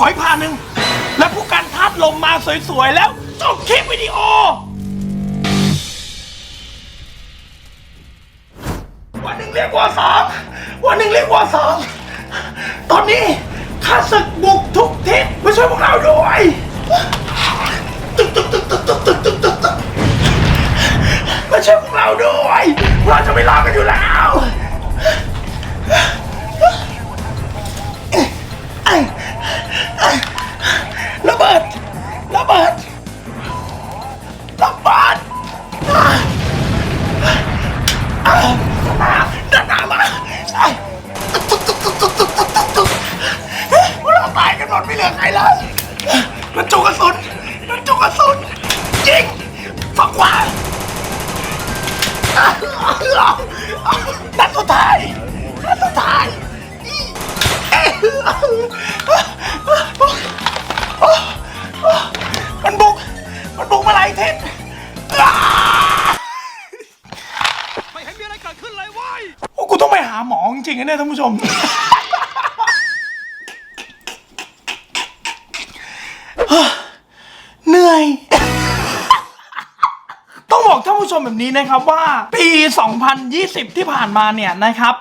ขออีกผ่านหนึ่ง แล้วผู้การทัดลมมาสวยๆ แล้วจบคลิปวิดีโอ วันหนึ่งเรียกว่าสองวันหนึ่งเรียกว่าสองตอนนี้ข้าศึกบุกทุกทิศมาช่วยพวกเราด้วยตึกตึกตึกตึกตึกตึกตึกตึกตึกมาช่วยพวกเราด้วยเราจะไม่รอดกันอยู่แล้ว เนี่ยท่านผู้ชม เหนื่อยต้องบอกท่านผู้ชมแบบนี้นะครับว่าปี 2020 ที่ผ่านมาเนี่ยนะครับ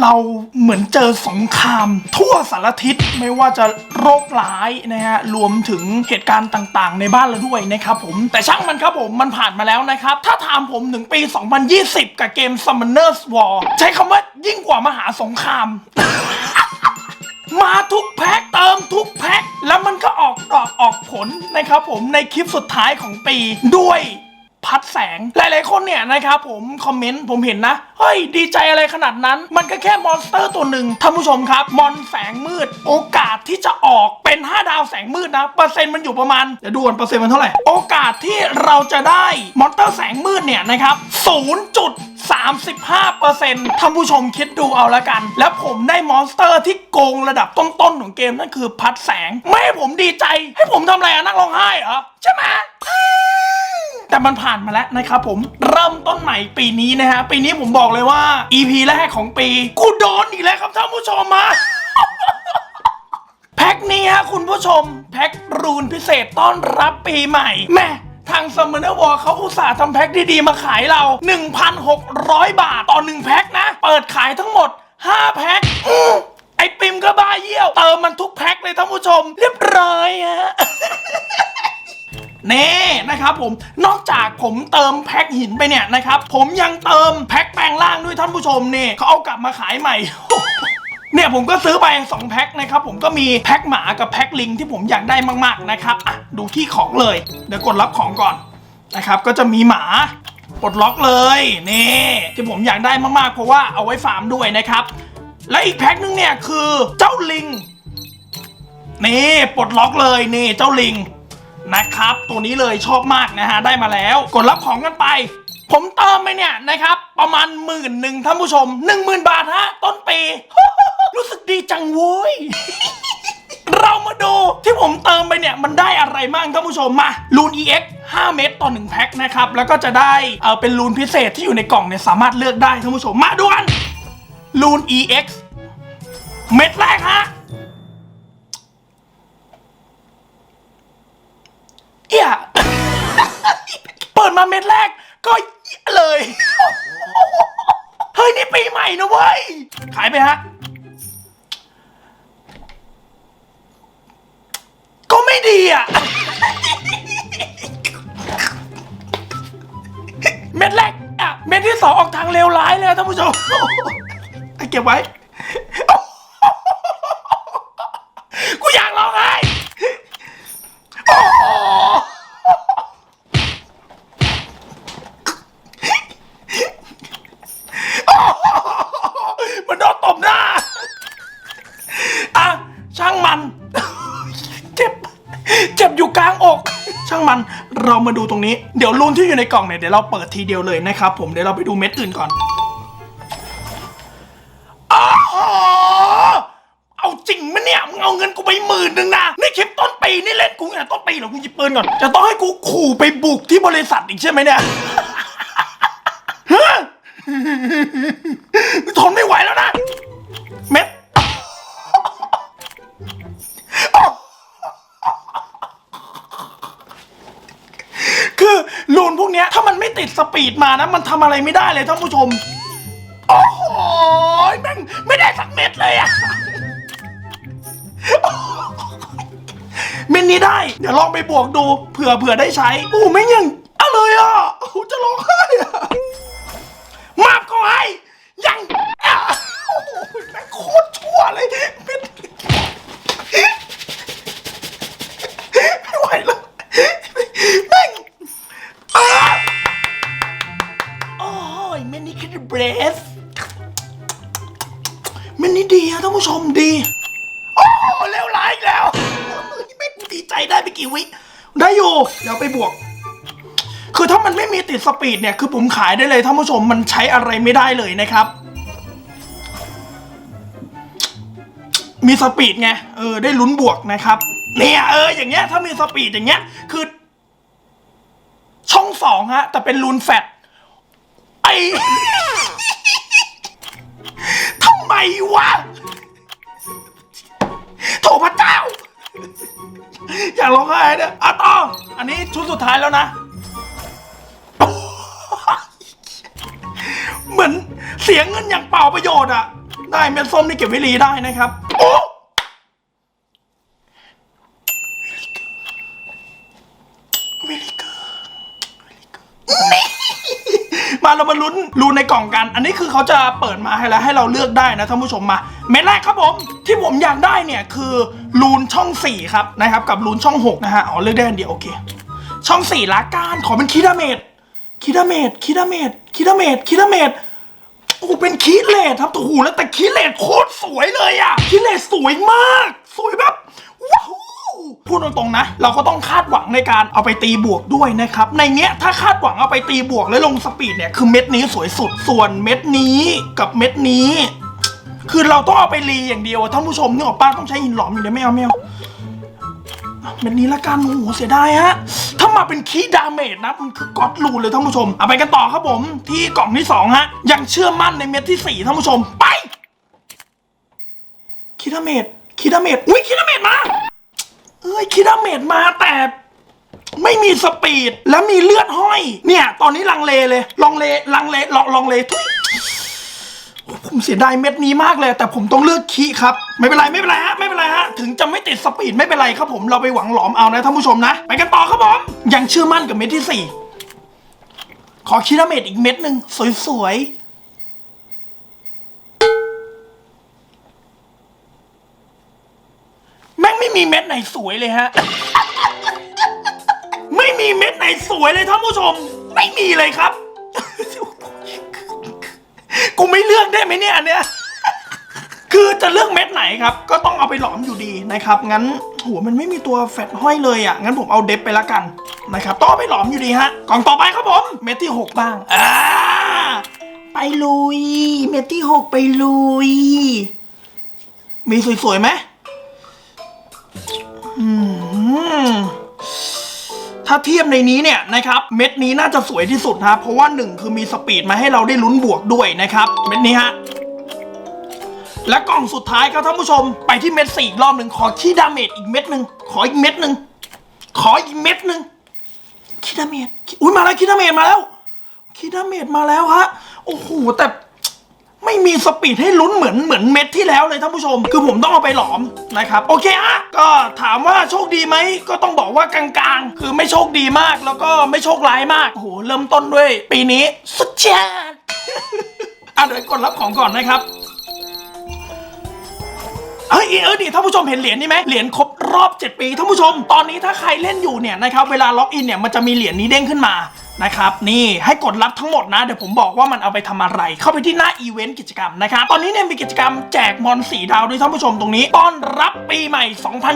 เราเหมือนเจอสงคราม ทั่วสารทิศไม่ว่าจะโรคร้ายนะฮะรวมถึงเหตุการณ์ต่างๆ ในบ้านเราด้วยนะครับผมแต่ช่างมันครับผมมันผ่านมาแล้วนะครับ ถ้าถามผมถึงปี 2020 กับเกม Summoners War ใช้คำว่ายิ่งกว่ามหาสงคราม มาทุกแพ็คเติมทุกแพ็คแล้วมันก็ออกดอกออกผลนะครับผมในคลิปสุดท้ายของปีด้วย พัดแสง หลายๆคนเนี่ยนะครับผมคอมเมนต์ผมเห็นนะเฮ้ยดีใจอะไรขนาดนั้น มันก็แค่มอนสเตอร์ตัวหนึ่งท่านผู้ชมครับ มอนแสงมืด โอกาสที่จะออกเป็น 5 ดาวแสงมืดนะเปอร์เซ็นต์มันอยู่ประมาณเดี๋ยวดูก่อนเปอร์เซ็นต์มันเท่าไหร่โอกาสที่เราจะได้มอนสเตอร์แสงมืดเนี่ยนะครับ0จุด35%ท่านผู้ชมคิดดูเอาละกัน แล้วผมได้มอนสเตอร์ที่โกงระดับต้นๆของเกมนั่นคือพัดแสง ไม่ให้ผมดีใจ ให้ผมทำอะไรอะนั่งร้องไห้เหรอ ใช่ไหม แต่มันผ่านมาแล้วนะครับผมเริ่มต้นใหม่ปีนี้นะฮะปีนี้ผมบอกเลยว่า EP แรกของปีกูโดนอีกแล้วครับท่านผู้ชมมาแพ็คนี้ฮะคุณผู้ชม แพ็ครูนพิเศษต้อนรับปีใหม่แม่ทาง Summoner War เขาอุตส่าห์ทำแพ็คดีๆมาขายเรา 1,600 บาทต่อ 1 แพ็คนะ เปิดขายทั้งหมด 5 แพ็คไอปิมก็บ้าเยี่ยว เติมมันทุกแพ็คเลยท่านผู้ชม เรียบร้อยฮะ เน่นะครับผมนอกจากผมเติมแพ็คหินไปเนี่ยนะครับผมยังเติมแพ็คแปลงร่างด้วยท่านผู้ชมเนี่ยเขาเอากลับมาขายใหม่ เนี่ยผมก็ซื้อไป 2 แพ็คนะครับผมก็มีแพ็คหมากับแพ็คลิงที่ผมอยากได้มากๆนะครับอะดูที่ของเลย เดี๋ยวกดรับของก่อนนะครับก็จะมีหมาปลดล็อกเลยนี่ที่ผมอยากได้มากๆ เพราะว่าเอาไว้ฟาร์มด้วยนะครับ และอีกแพ็คนึงเนี่ยคือเจ้าลิงนี่ปลดล็อกเลยนี่เจ้าลิง นะครับ ตัวนี้เลยชอบมากนะฮะได้มาแล้ว กดรับของกันไป ผมเติมไปเนี่ยนะครับ ประมาณหมื่นหนึ่งท่านผู้ชมหนึ่งหมื่นบาทฮะต้นปี รู้สึกดีจังโว้ยเรามาดูที่ผมเติมไปเนี่ย มันได้อะไรบ้างท่านผู้ชมมาลูน EX 5 เม็ดต่อ 1 แพ็คนะครับ แล้วก็จะได้เออเป็นลูนพิเศษที่อยู่ในกล่องเนี่ย สามารถเลือกได้ท่านผู้ชมมาดูกันลูน EX เม็ดแรกฮะ ก็เหี้ยเลย เฮ้ย นี่ปีใหม่นะเว้ย ขายไปฮะ ก็ไม่ดีอะ เม็ดแรกอะ เม็ดที่สองออกทางเลวร้ายเลยท่านผู้ชมเก็บไว้ ช่างมันเรามาดูตรงนี้เดี๋ยวรูนที่อยู่ในกล่องเนี่ยเดี๋ยวเราเปิดทีเดียวเลยนะครับผมเดี๋ยวเราไปดูเม็ดอื่นก่อนอเอาจริงมะเนี่ยมึงเอาเงินกูไปหมื่นหนึ่งนะนี่คลิปต้นปีนี่เล่นกูเนี่ยต้นปีเหรอกูหยิบปืนก่อนจะต้องให้กูขู่ไปบุกที่บริษัทอีกใช่ไหมเนี่ยทนไม่ไหวแล้วนะ ลูนพวกเนี้ยถ้ามันไม่ติดสปีดมานะ มันทำอะไรไม่ได้เลยท่านผู้ชม โอ้โหแม่งไม่ได้สักเม็ดเลยอะ เม็ดนี้ได้ เดี๋ยวลองไปบวกดูเผื่อเผื่อได้ใช้โอ้แม่งยังอะไรอะโอ้โหจะร้องไห้อะมาบก็ให้ยังอะโอ้โหแม่งโคตรชั่วเลยเม ปีดเนี่ยคือผมขายได้เลยท่านผู้ชมมันใช้อะไรไม่ได้เลยนะครับ มีสปีดไงเออได้ลุ้นบวกนะครับ เนี่ยเอออย่างเงี้ยถ้ามีสปีดอย่างเงี้ยคือ ช่องสองฮะแต่เป็นลูนแฟตไอทำไมวะโถพระเจ้า อยากร้องไห้เนี่ยอะต่ออันนี้ชุดสุดท้ายแล้วนะ เสียเงินอย่างเปล่าประโยชน์อะได้เม็ดส้มนี่เก็บไว้รีได้นะครับ โอ้เวลิเกอร์นี่มาเรามาลุ้นลุ้นในกล่องกัน อันนี้คือเขาจะเปิดมาให้แล้วให้เราเลือกได้นะท่านผู้ชมมา เม็ดแรกครับผม ที่ผมอยากได้เนี่ยคือลูนช่อง 4 ครับนะครับกับลูนช่อง 6 นะฮะอ๋อเลือกได้อันเดียวโอเค ช่อง4ละกันขอเป็นคีดาเมดคีดาเมดคีดาเมดคีดาเมดคีดาเมด โอ้เป็นคีเลสครับโอ้โหแล้วแต่คีเลสโคตรสวยเลยอะคีเลสสวยมาก สวยแบบว้าวพูดตรงๆนะ เราก็ต้องคาดหวังในการเอาไปตีบวกด้วยนะครับ ในเนี้ยถ้าคาดหวังเอาไปตีบวกแล้วลงสปีดเนี่ยคือเม็ดนี้สวยสุดส่วนเม็ดนี้กับเม็ดนี้ คือเราต้องเอาไปรีอย่างเดียวท่านผู้ชมนึกออกป้าต้องใช้หินหลอมอยู่เนี่ยไม่เอาไม่เอาเม็ดนี้ละกันโอ้โหเสียดายฮะ ถ้ามาเป็นคีดาเมจนะมันคือก๊อตลูนเลยท่านผู้ชม เอาไปกันต่อครับผมที่กล่องที่สองฮะยังเชื่อมั่นในเม็ดที่สี่ท่านผู้ชมไปคีดาเมจคีดาเมจอุ้ยคีดาเมจมาเอ้ยคีดาเมจมาแต่ไม่มีสปีดและมีเลือดห้อย เนี่ย ตอนนี้ลังเลเลยลองเลลังเลลองลองเลทุยผมเสียดายเม็ดนี้มากเลย แต่ผมต้องเลือกคีครับ ไม่เป็นไรไม่เป็นไรฮะไม่เป็นไรฮะ ถึงจะไม่ติดสปีดไม่เป็นไรครับผมเราไปหวังหลอมเอานะท่านผู้ชมนะ ไปกันต่อครับผมยังเชื่อมั่นกับเม็ดที่สี่ขอคีย์ดาเมจอีกเม็ดหนึ่งสวยๆ แม่งไม่มีเม็ดไหนสวยเลยฮะ ไม่มีเม็ดไหนสวยเลยท่านผู้ชม ไม่มีเลยครับ กูไม่เลือกได้ไหมเนี่ยอันเนี้ยคือจะเลือกเม็ดไหนครับ ก็ ไปหลอมอยู่ดีนะครับ งั้นหัวมันไม่มีตัวแฟตห้อยเลยอะ งั้นผมเอาเดฟไปละกันนะครับต้องไปหลอมอยู่ดีฮะ กล่องต่อไปครับผม เม็ดที่ 6 บ้าง อ่า ไปลุย เม็ดที่ 6 ไปลุย มีสวยๆไหมอืมถ้าเทียบในนี้เนี่ยนะครับเม็ดนี้น่าจะสวยที่สุดนะเพราะว่าหนึ่งคือมีสปีดมาให้เราได้ลุ้นบวกด้วยนะครับ เม็ดนี้ฮะ และกล่องสุดท้ายครับท่านผู้ชม ไปที่เม็ดสี่อีกรอบหนึ่งขอขี้ดาเมจอีกเม็ดหนึ่งขออีกเม็ดหนึ่งขออีกเม็ดหนึ่งขี้ดาเมจอุ้ยมาแล้วขี้ดาเมจมาแล้วขี้ดาเมจมาแล้วฮะโอ้โหแต่ไม่มีสปีดให้ลุ้นเหมือนเหมือนเม็ดที่แล้วเลยท่านผู้ชม คือผมต้องเอาไปหลอมนะครับโอเคฮะก็ถามว่าโชคดีไหมก็ต้องบอกว่ากลางๆ คือไม่โชคดีมากแล้วก็ไม่โชคร้ายมากโอ้โหเริ่มต้นด้วย ปีนี้สุดยอดอะเดี๋ยวกดรับของก่อนนะครับ เฮ้ยเออดิท่านผู้ชมเห็นเหรียญนี่ไหมเหรียญครบรอบ 7 ปีท่านผู้ชม ตอนนี้ถ้าใครเล่นอยู่เนี่ยนะครับเวลาล็อกอินเนี่ยมันจะมีเหรียญนี้เด้งขึ้นมา นะครับนี่ให้กดรับทั้งหมดนะ เดี๋ยวผมบอกว่ามันเอาไปทำอะไร เข้าไปที่หน้าอีเวนต์กิจกรรมนะครับตอนนี้เนี่ยมีกิจกรรมแจกมอนสีดาวด้วยท่านผู้ชมตรงนี้ต้อนรับปีใหม่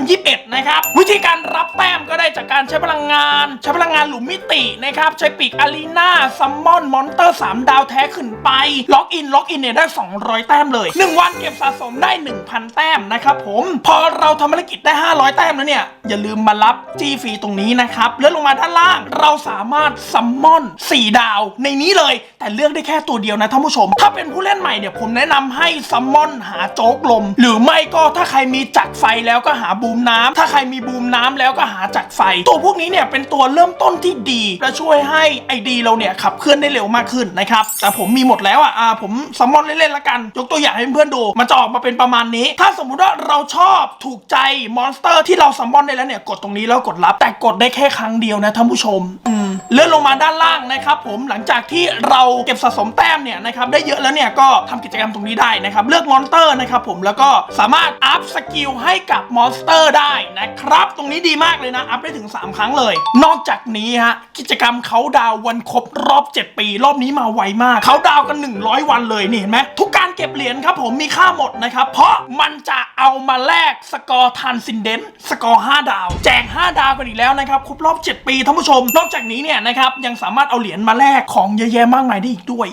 2021 นะครับ วิธีการรับแต้มก็ได้จากการใช้พลังงาน ใช้พลังงานหลุมมิตินะครับ ใช้ปีกอารีนาซัมมอนมอนเตอร์ 3 ดาวแท้ขึ้นไป ล็อกอินล็อกอินเนี่ยได้ 200 แต้มเลย 1 วันเก็บสะสมได้ 1,000 แต้มนะครับผมพอเราทำภารกิจได้ 500 แต้มแล้วเนี่ยอย่าลืมมารับจี้ฟรีตรงนี้นะครับเลื่อนลงมาด้านล่าง เราสามารถมมอน 4 ดาว ในนี้เลย แต่เลือกได้แค่ตัวเดียวนะท่านผู้ชม ถ้าเป็นผู้เล่นใหม่เนี่ยผมแนะนำให้ซัมมอนหาโจ๊กลม หรือไม่ก็ถ้าใครมีจักรไฟแล้วก็หาบูมน้ำถ้าใครมีบูมน้ำแล้วก็หาจักรไฟ ตัวพวกนี้เนี่ยเป็นตัวเริ่มต้นที่ดี และช่วยให้ไอดีเราเนี่ยขับเคลื่อนได้เร็วมากขึ้นนะครับแต่ผมมีหมดแล้วอะอ่าผมซัมมอนเล่นๆละกัน ยกตัวอย่างให้เพื่อนๆดูมันจะออกมาเป็นประมาณนี้ ถ้าสมมุติว่าเราชอบถูกใจมอนสเตอร์ที่เราซัมมอนได้แล้วเนี่ยกดตรงนี้แล้วกดรับ แต่กดได้แค่ครั้งเดียวนะท่านผู้ชมอืมเลื่อนลงมาด้านล่างนะครับผมหลังจากที่เราเก็บสะสมแต้มเนี่ยนะครับได้เยอะแล้วเนี่ยก็ทำกิจกรรมตรงนี้ได้นะครับเลือกมอนเตอร์นะครับผมแล้วก็สามารถ อัพสกิลให้กับมอนสเตอร์ได้นะครับ ตรงนี้ดีมากเลยนะ อัพได้ถึง 3 ครั้งเลย นอกจากนี้ฮะ กิจกรรมเขาดาววันครบรอบ 7 ปี รอบนี้มาไวมาก เขาดาวน์กัน 100 วันเลยนี่เห็นไหมทุกการเก็บเหรียญครับผมมีค่าหมดนะครับ เพราะมันจะเอามาแลกสกอร์ทันซินเดนสกอร์ 5 ดาว แจก 5 ดาวกันอีกแล้วนะครับ ครบรอบ 7 ปีท่านผู้ชม นอกจากนี้เนี่ยนะครับยังสามารถเอาเหรียญมาแลกของเยอะแยะมากมายได้อีกด้วย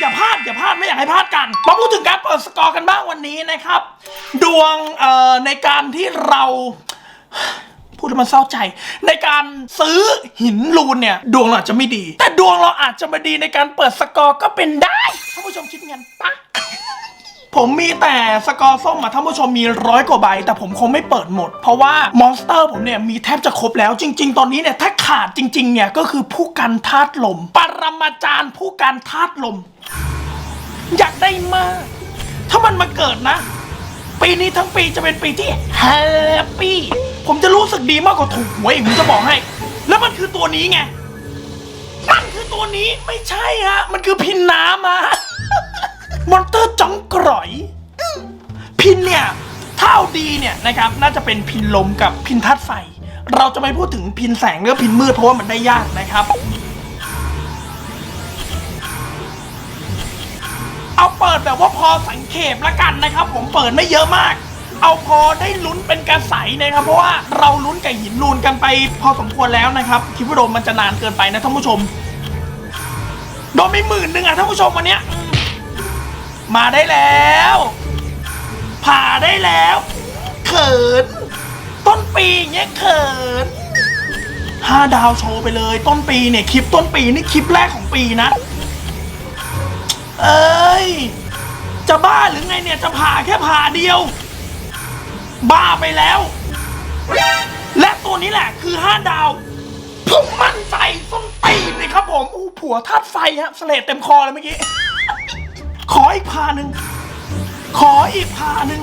อย่าพลาดอย่าพลาดไม่อยากให้พลาดกัน มาพูดถึงการเปิดสกอร์กันบ้างวันนี้นะครับ ดวงเอ่อในการที่เราพูดแล้วมันเศร้าใจ ในการซื้อหินลูนเนี่ย ดวงเราอาจจะไม่ดี แต่ดวงเราอาจจะมาดีในการเปิดสกอร์ก็เป็นได้ท่านผู้ชมคิดเงินปะ ผมมีแต่สกอร์ส้มอะท่านผู้ชมมีร้อยกว่าใบ แต่ผมคงไม่เปิดหมด เพราะว่ามอนสเตอร์ผมเนี่ยมีแทบจะครบแล้ว จริง ๆ ตอนนี้เนี่ยถ้าขาดจริงๆเนี่ยก็คือผู้กันธาตุลม ปรมาจารย์ผู้กันธาตุลม อยากได้มาก ถ้ามันมาเกิดนะ ปีนี้ทั้งปีจะเป็นปีที่แฮปปี้ผมจะรู้สึกดีมากกว่าถูกหวยอีกผมจะบอกให้ แล้วมันคือตัวนี้ไงมันคือตัวนี้ไม่ใช่ฮะมันคือพินน้ำอะ มอนเตอร์จ้องกร่อย พินเนี่ยถ้าเอาดีเนี่ยนะครับ น่าจะเป็นพินลมกับพินธาตุไฟ เราจะไม่พูดถึงพินแสงหรือพินมืดเพราะว่ามันได้ยากนะครับ เอาเปิดแบบว่าพอสังเขปละกันนะครับ ผมเปิดไม่เยอะมาก เอาพอได้ลุ้นเป็นกระใสนะครับ เพราะว่าเราลุ้นกับหินลูนกันไป พอสมควรแล้วนะครับคิดว่าโดมมันจะนานเกินไปนะท่านผู้ชมโดนไปหมื่นหนึ่งอะท่านผู้ชมวันเนี้ย มาได้แล้ว ผ่าได้แล้ว เขิน ต้นปีเงี้ยเขินห้าดาวโชว์ไปเลย ต้นปีเนี่ยคลิปต้นปีนี่คลิปแรกของปีนะ เอ้ย จะบ้าหรือไงเนี่ยจะผ่าแค่ผ่าเดียว บ้าไปแล้ว และตัวนี้แหละคือ5ดาวผมมั่นใจส้นตีนเลยครับผมอู้ผัวธาตุไฟฮะเสลดเต็มคอเลยเมื่อกี้ ขออีกพาหนึ่งขออีกพาหนึ่ง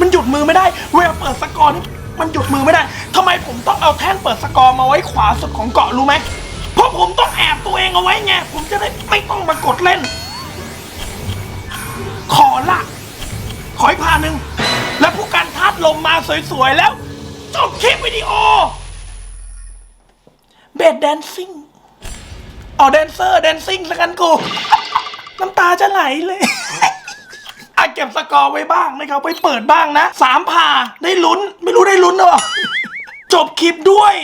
มันหยุดมือไม่ได้ เวลาเปิดสกอร์นี่มันหยุดมือไม่ได้ทำไมผมต้องเอาแท่นเปิดสกอร์มาไว้ขวาสุดของเกาะรู้ไหมเพราะผมต้องแอบตัวเองเอาไว้ไงผมจะได้ไม่ต้องมากดเล่น ขอละขออีกพาหนึ่งแล้วผู้การทัดลมมาสวยๆแล้วจบคลิปวิดีโอเบดแดนซิ่งอ๋อแดนเซอร์แดนซิ่งสักกันกู น้ำตาจะไหลเลยอะเก็บสกอร์ไว้บ้างนะครับไว้เปิดบ้างนะสามผ่าได้ลุ้น ไม่รู้ได้ลุ้นหรอจบคลิปด้วย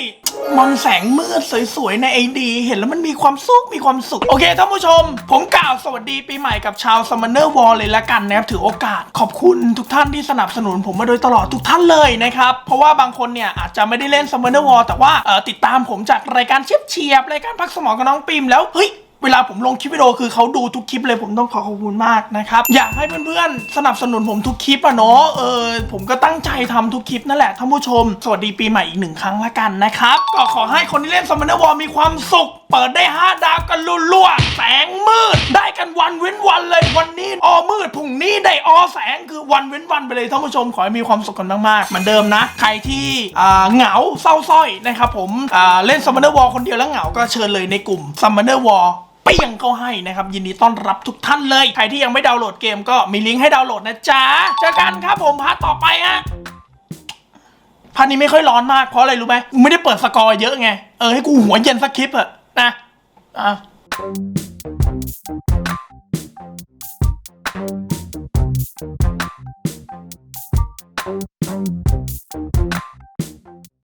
มอนแสงมืดสวยๆ ในไอดีเห็นแล้วมันมีความสุขมีความสุข โอเคท่านผู้ชม ผมกล่าวสวัสดีปีใหม่กับชาวสมันเนอร์วอลเลยละกันนะครับถือโอกาสขอบคุณทุกท่านที่สนับสนุนผมมาโดยตลอดทุกท่านเลยนะครับ เพราะว่าบางคนเนี่ย อาจจะไม่ได้เล่นสมันเนอร์วอลแต่ว่าติดตามผมจากรายการเชียบเฉียบรายการพักสมองกับน้องปิมแล้วเฮ้ย เวลาผมลงคลิปวิดีโอคือเขาดูทุกคลิปเลยผมต้องขอขอบคุณมากนะครับ อยากให้เพื่อนๆ สนับสนุนผมทุกคลิปอะเนาะเออผมก็ตั้งใจทำทุกคลิปนั่นแหละท่านผู้ชม สวัสดีปีใหม่อีกหนึ่งครั้งละกันนะครับ ก็ขอให้คนที่เล่นสม m นวอมีความสุขเปิดได้ 5 ดาวกันรัวๆแสงมืด ได้กันวันเว้นวันเลยวันนี้ออมืดพรุ่งนี้ได้ออแสงคือวันเว้นวันไปเลยท่านผู้ชมขอให้มีความสุขกันมากๆเหมือนเดิมนะ ใครที่อ่าเหงาเศร้าสร้อยนะครับผมอ่าเล่นสม m นวอลคนเดียวแล้วเหงาก็เชิญเลยในกลุ่มสม m นวอเปี้ยงเขาให้นะครับ ยินดีต้อนรับทุกท่านเลย ใครที่ยังไม่ดาวน์โหลดเกมก็มีลิงก์ให้ดาวน์โหลดนะจ๊ะเจอกันครับผมพาร์ทต่อไปฮะพาร์ทนี้ไม่ค่อยร้อนมากเพราะอะไรรู้ไหมไม่ได้เปิดสกอร์เยอะไงเออให้กูหัวเย็นสักคลิปอะ นะอะ